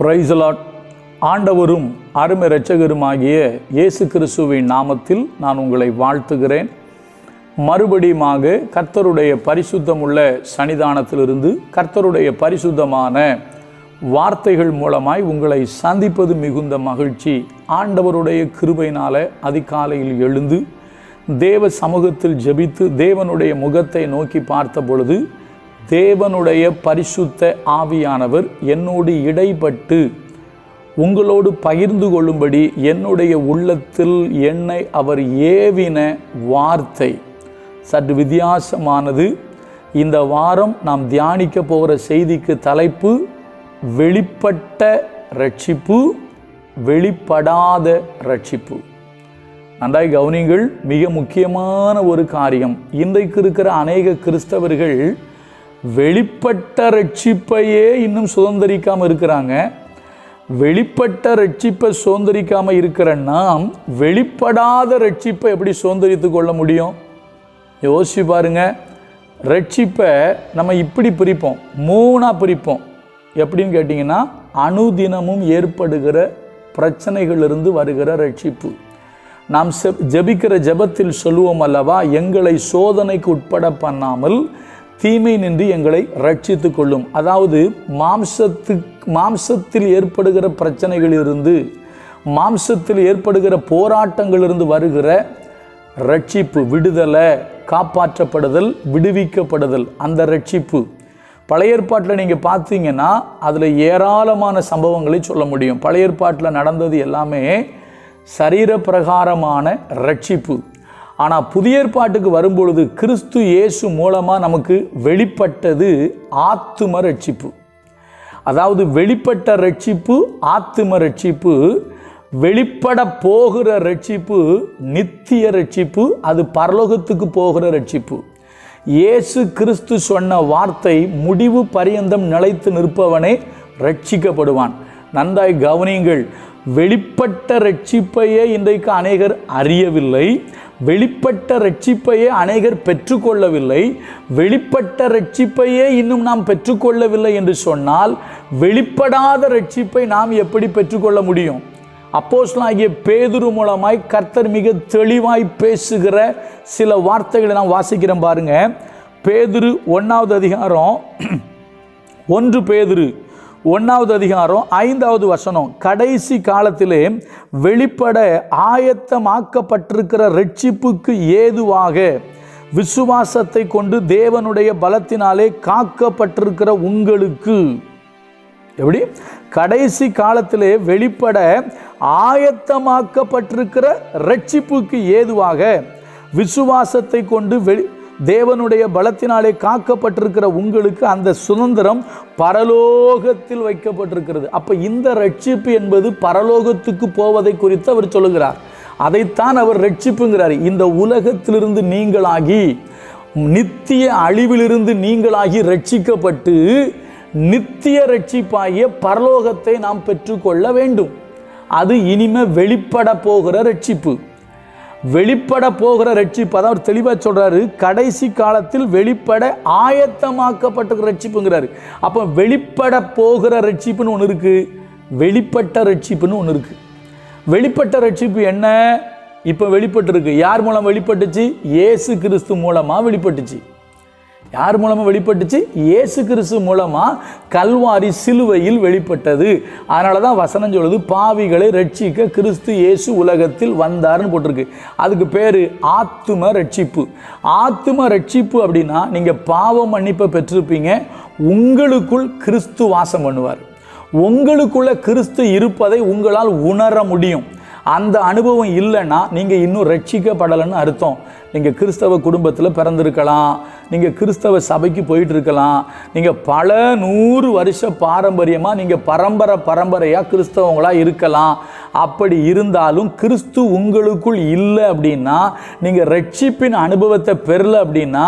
பிரைசலாட் ஆண்டவரும் அருமை இரட்சகருமாகிய இயேசு கிறிஸ்துவின் நாமத்தில் நான் உங்களை வாழ்த்துகிறேன். மறுபடியுமாக கர்த்தருடைய பரிசுத்தமுள்ள சன்னிதானத்திலிருந்து கர்த்தருடைய பரிசுத்தமான வார்த்தைகள் மூலமாய் உங்களை சந்திப்பது மிகுந்த மகிழ்ச்சி. ஆண்டவருடைய கிருபையினால் அதிகாலையில் எழுந்து தேவ சமூகத்தில் ஜெபித்து தேவனுடைய முகத்தை நோக்கி பார்த்த பொழுது தேவனுடைய பரிசுத்த ஆவியானவர் என்னோடு இடைப்பட்டு உங்களோடு பகிர்ந்து கொள்ளும்படி என்னுடைய உள்ளத்தில் என்னை அவர் ஏவின வார்த்தை. சற்று வித்தியாசமானது. இந்த வாரம் நாம் தியானிக்க போகிற செய்திக்கு தலைப்பு வெளிப்பட்ட ரட்சிப்பு வெளிப்படாத ரட்சிப்பு நன்றாய் கவனிங்கள் மிக முக்கியமான ஒரு காரியம். இன்றைக்கு இருக்கிற அநேக கிறிஸ்தவர்கள் வெளிப்பட்ட ரட்சிப்பையே இன்னும் சுதந்திரிக்காமல் இருக்கிறாங்க. வெளிப்பட்ட ரட்சிப்பை சுதந்திரிக்காமல் இருக்கிற நாம் வெளிப்படாத ரட்சிப்பை எப்படி சுதந்திரித்து கொள்ள முடியும்? யோசிச்சு பாருங்க. ரட்சிப்பை நம்ம இப்படி பிரிப்போம். மூணாக பிரிப்போம். எப்படின்னு கேட்டிங்கன்னா அணுதினமும் ஏற்படுகிற பிரச்சனைகளிலிருந்து வருகிற ரட்சிப்பு. நாம் செப் ஜெபிக்கிற ஜெபத்தில் சொல்லுவோம் அல்லவா? எங்களை சோதனைக்கு உட்பட பண்ணாமல் தீமை நின்று எங்களை ரட்சித்து கொள்ளும். அதாவது மாம்சத்து மாம்சத்தில் ஏற்படுகிற பிரச்சனைகளிலிருந்து மாம்சத்தில் ஏற்படுகிற போராட்டங்களிலிருந்து வருகிற ரட்சிப்பு விடுதலை காப்பாற்றப்படுதல் விடுவிக்கப்படுதல் அந்த ரட்சிப்பு. பழைய ஏற்பாட்டில் நீங்கள் பார்த்தீங்கன்னா அதில் ஏராளமான சம்பவங்களை சொல்ல முடியும். பழைய ஏற்பாட்டில் நடந்தது எல்லாமே சரீர பிரகாரமான ரட்சிப்பு. ஆனால் புதிய ஏற்பாட்டுக்கு வரும்பொழுது கிறிஸ்து இயேசு மூலமாக நமக்கு வெளிப்பட்டது ஆத்தும ரட்சிப்பு. அதாவது வெளிப்பட்ட ரட்சிப்பு ஆத்தும ரட்சிப்பு வெளிப்பட போகிற ரட்சிப்பு நித்திய ரட்சிப்பு அது பரலோகத்துக்கு போகிற ரட்சிப்பு. இயேசு கிறிஸ்து சொன்ன வார்த்தை முடிவு பரியந்தம் நிலைத்து நிற்பவனே ரட்சிக்கப்படுவான். நன்றாய் கவனியுங்கள் வெளிப்பட்ட ரட்சிப்பையே இன்றைக்கு அநேகர் அறியவில்லை. வெளிப்பட்ட ரட்சிப்பையே அநேகர் பெற்றுக்கொள்ளவில்லை. வெளிப்பட்ட ரட்சிப்பையே இன்னும் நாம் பெற்றுக்கொள்ளவில்லை என்று சொன்னால் வெளிப்படாத ரட்சிப்பை நாம் எப்படி பெற்றுக்கொள்ள முடியும்? அப்போஸ்லாகிய பேதுரு மூலமாய் கர்த்தர் மிக தெளிவாய் பேசுகிற சில வார்த்தைகளை நான் வாசிக்கிறேன் பாருங்க. பேதுரு ஒன்றாவது அதிகாரம் ஒன்று பேதுரு. ஒன்றாவது அதிகாரம் ஐந்தாவது வசனம். கடைசி காலத்திலே வெளிப்பட ஆயத்தமாக்கப்பட்டிருக்கிற ரட்சிப்புக்கு ஏதுவாக விசுவாசத்தை கொண்டு தேவனுடைய பலத்தினாலே காக்கப்பட்டிருக்கிற உங்களுக்கு. எப்படி? கடைசி காலத்திலே வெளிப்பட ஆயத்தமாக்கப்பட்டிருக்கிற ரட்சிப்புக்கு ஏதுவாக விசுவாசத்தை கொண்டு வெளி தேவனுடைய பலத்தினாலே காக்கப்பட்டிருக்கிற உங்களுக்கு அந்த சுதந்திரம் பரலோகத்தில் வைக்கப்பட்டிருக்கிறது. அப்போ இந்த ரட்சிப்பு என்பது பரலோகத்துக்கு போவதை குறித்து அவர் சொல்லுகிறார். அதைத்தான் அவர் ரட்சிப்புங்கிறார். இந்த உலகத்திலிருந்து நீங்களாகி நித்திய அழிவிலிருந்து நீங்களாகி ரட்சிக்கப்பட்டு நித்திய ரட்சிப்பாகிய பரலோகத்தை நாம் பெற்றுக்கொள்ள வேண்டும். அது இனிமே வெளிப்பட போகிற ரட்சிப்பு. வெளிப்பட போகிற ரட்சிப்பு. அதாவது தெளிவாக சொல்கிறாரு கடைசி காலத்தில் வெளிப்பட ஆயத்தமாக்கப்பட்ட ரட்சிப்புங்கிறாரு. அப்போ வெளிப்பட போகிற ரட்சிப்புன்னு ஒன்று இருக்குது வெளிப்பட்ட ரட்சிப்புன்னு ஒன்று இருக்குது வெளிப்பட்ட ரட்சிப்பு என்ன? இப்போ வெளிப்பட்டிருக்கு. யார் மூலம் வெளிப்பட்டுச்சு? இயேசு கிறிஸ்து மூலமாக வெளிப்பட்டுச்சு. யார் மூலமாக வெளிப்பட்டுச்சு? இயேசு கிறிஸ்து மூலமாக கல்வாரி சிலுவையில் வெளிப்பட்டது. அதனால தான் வசனம் சொல்லுது பாவிகளை ரட்சிக்க கிறிஸ்து இயேசு உலகத்தில் வந்தார்னு போட்டிருக்கு. அதுக்கு பேர் ஆத்தும ரட்சிப்பு ஆத்தும ரட்சிப்பு அப்படின்னா நீங்கள் பாவ மன்னிப்பை பெற்றிருப்பீங்க. உங்களுக்குள் கிறிஸ்து வாசம் பண்ணுவார். உங்களுக்குள்ள கிறிஸ்து இருப்பதை உங்களால் உணர முடியும். அந்த அனுபவம் இல்லைன்னா நீங்கள் இன்னும் ரட்சிக்கப்படலைன்னு அர்த்தம். நீங்கள் கிறிஸ்தவ குடும்பத்தில் பிறந்திருக்கலாம். நீங்கள் கிறிஸ்தவ சபைக்கு போயிட்டு இருக்கலாம் நீங்கள் பல நூறு வருஷ பாரம்பரியமாக நீங்கள் பரம்பரை பரம்பரையாக கிறிஸ்தவங்களாக இருக்கலாம். அப்படி இருந்தாலும் கிறிஸ்து உங்களுக்குள் இல்லை அப்படின்னா நீங்கள் ரட்சிப்பின் அனுபவத்தை பெறல அப்படின்னா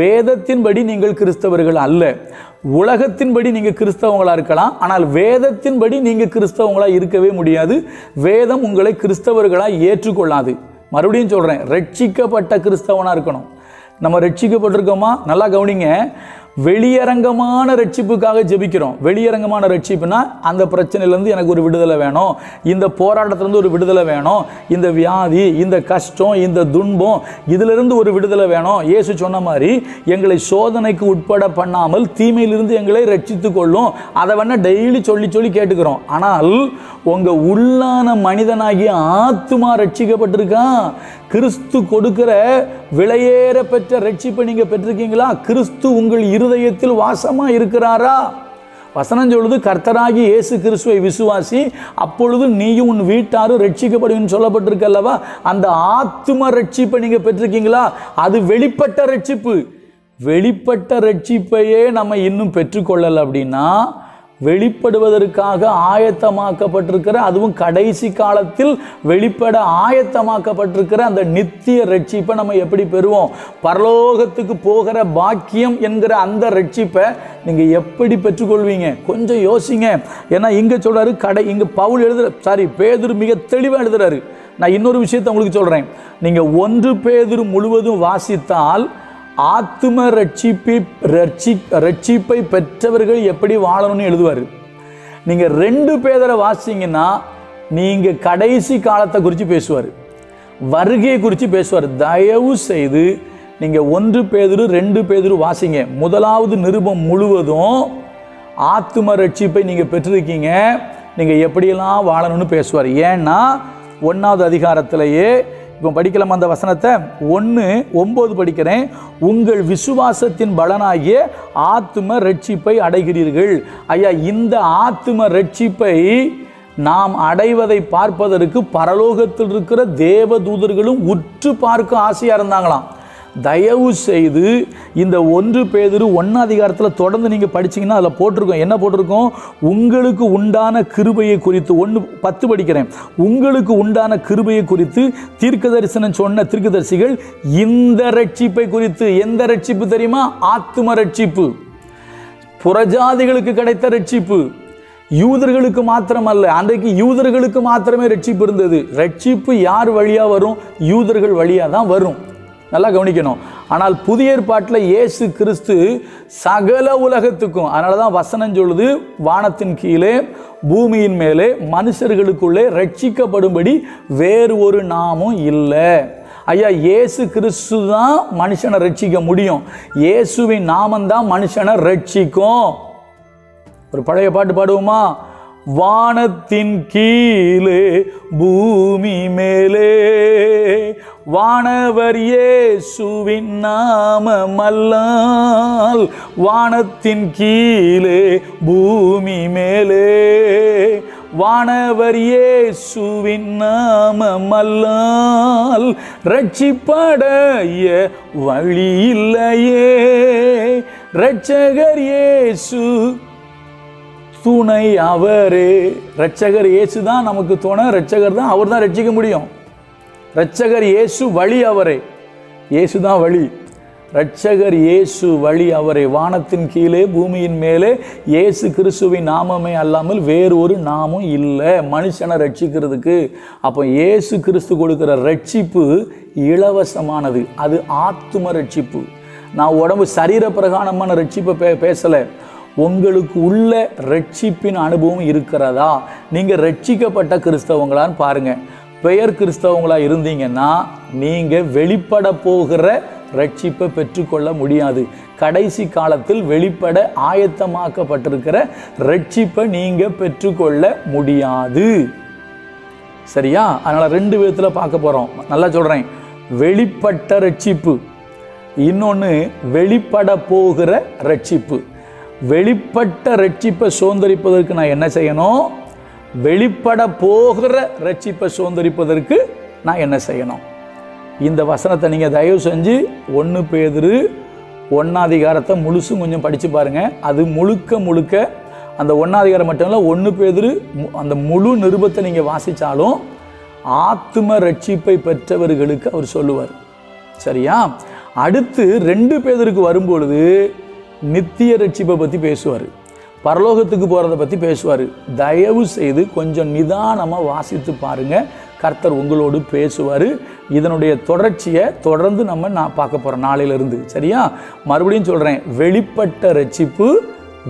வேதத்தின்படி நீங்கள் கிறிஸ்தவர்கள் அல்ல. உலகத்தின்படி நீங்கள் கிறிஸ்தவங்களாக இருக்கலாம். ஆனால் வேதத்தின்படி நீங்கள் கிறிஸ்தவங்களாக இருக்கவே முடியாது. வேதம் உங்களை கிறிஸ்தவர்களாக ஏற்றுக்கொள்ளாது. மறுபடியும் சொல்கிறேன் ரட்சிக்கப்பட்ட கிறிஸ்தவனாக இருக்கணும். நம்ம ரட்சிக்கப்பட்டிருக்கோமா? நல்லா கவனிங்க. வெளியரங்கமான ரட்சிப்புக்காக ஜெபிக்கிறோம். வெளியரங்கமான ரட்சிப்புனா அந்த பிரச்சனையிலேருந்து எனக்கு ஒரு விடுதலை வேணும். இந்த போராட்டத்திலேருந்து ஒரு விடுதலை வேணும். இந்த வியாதி இந்த கஷ்டம் இந்த துன்பம் இதிலிருந்து ஒரு விடுதலை வேணும். இயேசு சொன்ன மாதிரி எங்களை சோதனைக்கு உட்பட பண்ணாமல் தீமையிலிருந்து எங்களை ரட்சித்து கொள்ளும். அதை வேணால் டெய்லி சொல்லி சொல்லி கேட்டுக்கிறோம். ஆனால் உங்கள் உள்ளான மனிதனாகிய ஆத்துமா ரட்சிக்கப்பட்டிருக்கான் கிறிஸ்து கொடுக்கிற விலையேற பெற்ற ரட்சிப்பை நீங்கள் பெற்றிருக்கீங்களா? கிறிஸ்து உங்கள் இரு இருதயத்தில் வாசமாக இருக்கிறாரா? வசனம் சொல்லுது கர்த்தராகி இயேசு கிறிஸ்துவை விசுவாசி அப்பொழுது நீயும் உன் வீட்டாரும் ரட்சிக்கப்படுவீன்னு சொல்லப்பட்டிருக்கு அல்லவா? அந்த ஆத்தும ரட்சிப்பை நீங்கள் பெற்றிருக்கீங்களா? அது வெளிப்பட்ட ரட்சிப்பு வெளிப்பட்ட ரட்சிப்பையே நம்ம இன்னும் பெற்றுக்கொள்ளலை அப்படின்னா வெளிப்படுவதற்காக ஆயத்தமாக்கப்பட்டிருக்கிற அதுவும் கடைசி காலத்தில் வெளிப்பட ஆயத்தமாக்கப்பட்டிருக்கிற அந்த நித்திய ரட்சிப்பை நம்ம எப்படி பெறுவோம்? பரலோகத்துக்கு போகிற பாக்கியம் என்கிற அந்த ரட்சிப்பை நீங்கள் எப்படி பெற்றுக்கொள்வீங்க? கொஞ்சம் யோசிங்க. ஏன்னா இங்கே சொல்கிறாரு கடை இங்கே பவுல் எழுதுற சாரி பேதுரு மிக தெளிவாக எழுதுறாரு. நான் இன்னொரு விஷயத்தை உங்களுக்கு சொல்கிறேன் நீங்கள் ஒன்று பேதுரு முழுவதும் வாசித்தால் ஆத்தும ரட்சிப்பை ரட்சி ரட்சிப்பை பெற்றவர்கள் எப்படி வாழணும்னு எழுதுவார். நீங்கள் ரெண்டு பேதரை வாசிங்கன்னா நீங்கள் கடைசி காலத்தை குறித்து பேசுவார். வருகையை குறித்து பேசுவார். தயவு செய்து நீங்கள் ஒன்று பேதரு ரெண்டு பேதரு வாசிங்க. முதலாவது நிருபம் முழுவதும் ஆத்தும ரட்சிப்பை நீங்கள் பெற்றிருக்கீங்க. நீங்கள் எப்படியெல்லாம் வாழணும்னு பேசுவார். ஏன்னா ஒன்றாவது அதிகாரத்திலேயே இப்போ படிக்கலாம் அந்த வசனத்தை? ஒன்று ஒம்பது படிக்கிறேன். உங்கள் விசுவாசத்தின் பலனாகிய ஆத்தும ரட்சிப்பை அடைகிறீர்கள். ஐயா இந்த ஆத்தும ரட்சிப்பை நாம் அடைவதை பார்ப்பதற்கு பரலோகத்தில் இருக்கிற தேவதூதர்களும் உற்று பார்க்க ஆசையாக இருந்தாங்களாம். தயவு செய்து இந்த ஒன்று பேதிரு ஒன்றாம் அதிகாரத்தில் தொடர்ந்து நீங்கள் படிச்சீங்கன்னா அதில் போட்டிருக்கோம். என்ன போட்டிருக்கோம்? உங்களுக்கு உண்டான கிருபையை குறித்து ஒன்று பத்து படிக்கிறேன். உங்களுக்கு உண்டான கிருபையை குறித்து தீர்க்க தரிசனம் சொன்ன தீர்க்கதரிசிகள் இந்த ரட்சிப்பை குறித்து எந்த ரட்சிப்பு தெரியுமா? ஆத்தும ரட்சிப்பு. புறஜாதிகளுக்கு கிடைத்த ரட்சிப்பு. யூதர்களுக்கு மாத்திரமல்ல அன்றைக்கு யூதர்களுக்கு மாத்திரமே ரட்சிப்பு இருந்தது. ரட்சிப்பு யார் வழியாக வரும்? யூதர்கள் வழியாக தான் வரும். நல்லா கவனிக்கணும். ஆனால் புதிய ஏற்பாட்டில் இயேசு கிறிஸ்து சகல உலகத்துக்கும் அதனால தான் வசனம் சொல்லுது வானத்தின் கீழே பூமியின் மேலே மனுஷர்களுக்குள்ளே ரட்சிக்கப்படும்படி வேறு ஒரு நாமும் இல்லை. ஐயா இயேசு கிறிஸ்து தான் மனுஷனை ரட்சிக்க முடியும். இயேசுவின் நாமந்தான் மனுஷனை ரட்சிக்கும். ஒரு பழைய பாட்டு பாடுவோமா? வானத்தின் கீழே பூமி மேலே. வானவர் இயேசுவின் நாமமல்லால் வானத்தின் கீழே பூமி மேலே. வானவர் இயேசுவின் நாமமல்லால் ரட்சிப்படைய வழி இல்லையே. ரட்சகர் இயேசு துணை அவரே. ரட்சகர் இயேசு தான் நமக்கு துணை ரட்சகர் தான் அவர் தான் ரட்சிக்க முடியும். ரட்சகர் இயேசு வழி அவரே. இயேசு தான் வழி. ரட்சகர் இயேசு வழி அவரை. வானத்தின் கீழே பூமியின் மேலே இயேசு கிறிஸ்துவின் நாமமே அல்லாமல் வேறு ஒரு நாமும் இல்லை. மனுஷனை ரட்சிக்கிறதுக்கு அப்போ இயேசு கிறிஸ்து கொடுக்குற ரட்சிப்பு இலவசமானது. அது ஆத்தும ரட்சிப்பு நான் உடம்பு சரீர பிரகாணமான ரட்சிப்பை பே பேசலை. உங்களுக்கு உள்ள ரட்சிப்பின் அனுபவம் இருக்கிறதா? நீங்கள் ரட்சிக்கப்பட்ட கிறிஸ்தவங்களான்னு பாருங்க. பெயர் கிறிஸ்தவங்களாக இருந்தீங்கன்னா நீங்கள் வெளிப்பட போகிற ரட்சிப்பை பெற்றுக்கொள்ள முடியாது. கடைசி காலத்தில் வெளிப்பட ஆயத்தமாக்கப்பட்டிருக்கிற ரட்சிப்பை நீங்கள் பெற்றுக்கொள்ள முடியாது. சரியா? அதனால் ரெண்டு விதத்தில் பார்க்க போகிறோம் நல்லா சொல்கிறேன் வெளிப்பட்ட ரட்சிப்பு. இன்னொன்று வெளிப்பட போகிற ரட்சிப்பு. வெளிப்பட்ட ரட்சிப்பை சுதந்திரிப்பதற்கு நான் என்ன செய்யணும்? வெளிப்பட போகிற ரட்சிப்பை சுதந்திரிப்பதற்கு நான் என்ன செய்யணும்? இந்த வசனத்தை நீங்கள் தயவு செஞ்சு ஒன்று பேதிரு ஒன்னாதிகாரத்தை முழுசும் கொஞ்சம் படித்து பாருங்கள் அது முழுக்க முழுக்க அந்த ஒன்னாதிகாரம் மட்டும் இல்லை ஒன்று பேதிரு மு- அந்த முழு நிருபத்தை நீங்கள் வாசித்தாலும் ஆத்தும ரட்சிப்பை பெற்றவர்களுக்கு அவர் சொல்லுவார். சரியா? அடுத்து ரெண்டு பேதருக்கு வரும்பொழுது நித்திய ரட்சிப்பை பற்றி பேசுவார். பரலோகத்துக்கு போகிறத பற்றி பேசுவார். தயவு செய்து கொஞ்சம் நிதானமாக வாசித்து பாருங்கள் கர்த்தர் உங்களோடு பேசுவார். இதனுடைய தொடர்ச்சியை தொடர்ந்து நம்ம நான் பார்க்க போகிறோம் நாளையிலிருந்து. சரியா? மறுபடியும் சொல்கிறேன் வெளிப்பட்ட ரட்சிப்பு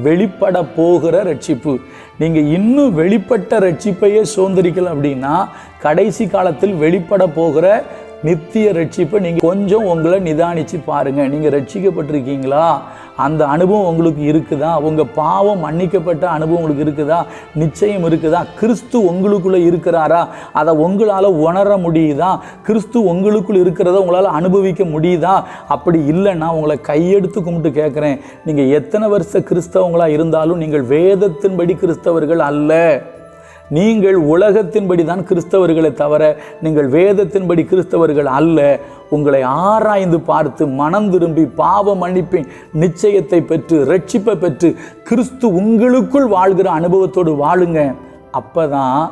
வெளிப்பட போகிற ரட்சிப்பு. நீங்கள் இன்னும் வெளிப்பட்ட ரட்சிப்பையே சுதந்திரிக்கல அப்படின்னா கடைசி காலத்தில் வெளிப்பட போகிற நித்திய ரட்சிப்பை நீங்கள் கொஞ்சம் உங்களை நிதானித்து பாருங்கள் நீங்கள் ரட்சிக்கப்பட்டிருக்கீங்களா? அந்த அனுபவம் உங்களுக்கு இருக்குதா? உங்கள் பாவம் மன்னிக்கப்பட்ட அனுபவம் உங்களுக்கு இருக்குதா? நிச்சயம் இருக்குதா? கிறிஸ்து உங்களுக்குள்ளே இருக்கிறாரா? அதை உங்களால் உணர முடியுதா? கிறிஸ்து உங்களுக்குள் இருக்கிறத உங்களால் அனுபவிக்க முடியுதா? அப்படி இல்லைன்னா உங்களை கையெடுத்து கும்பிட்டு கேட்குறேன் நீங்கள் எத்தனை வருஷ கிறிஸ்தவங்களாக இருந்தாலும் நீங்கள் வேதத்தின்படி கிறிஸ்தவர்கள் அல்ல. நீங்கள் உலகத்தின்படி தான் கிறிஸ்தவர்களை தவிர நீங்கள் வேதத்தின்படி கிறிஸ்தவர்கள் அல்ல. உங்களை ஆராய்ந்து பார்த்து மனம் திரும்பி பாவ மன்னிப்பின் நிச்சயத்தை பெற்று ரட்சிப்பை பெற்று கிறிஸ்து உங்களுக்குள் வாழ்கிற அனுபவத்தோடு வாழுங்க. அப்பதான்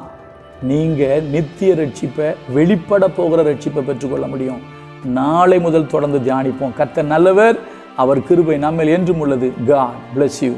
நீங்கள் நித்திய ரட்சிப்பை வெளிப்பட போகிற ரட்சிப்பை பெற்றுக்கொள்ள முடியும். நாளை முதல் தொடர்ந்து தியானிப்போம். கத்த நல்லவர் அவர் கிருபை நம்மில் என்றும் உள்ளது. God bless you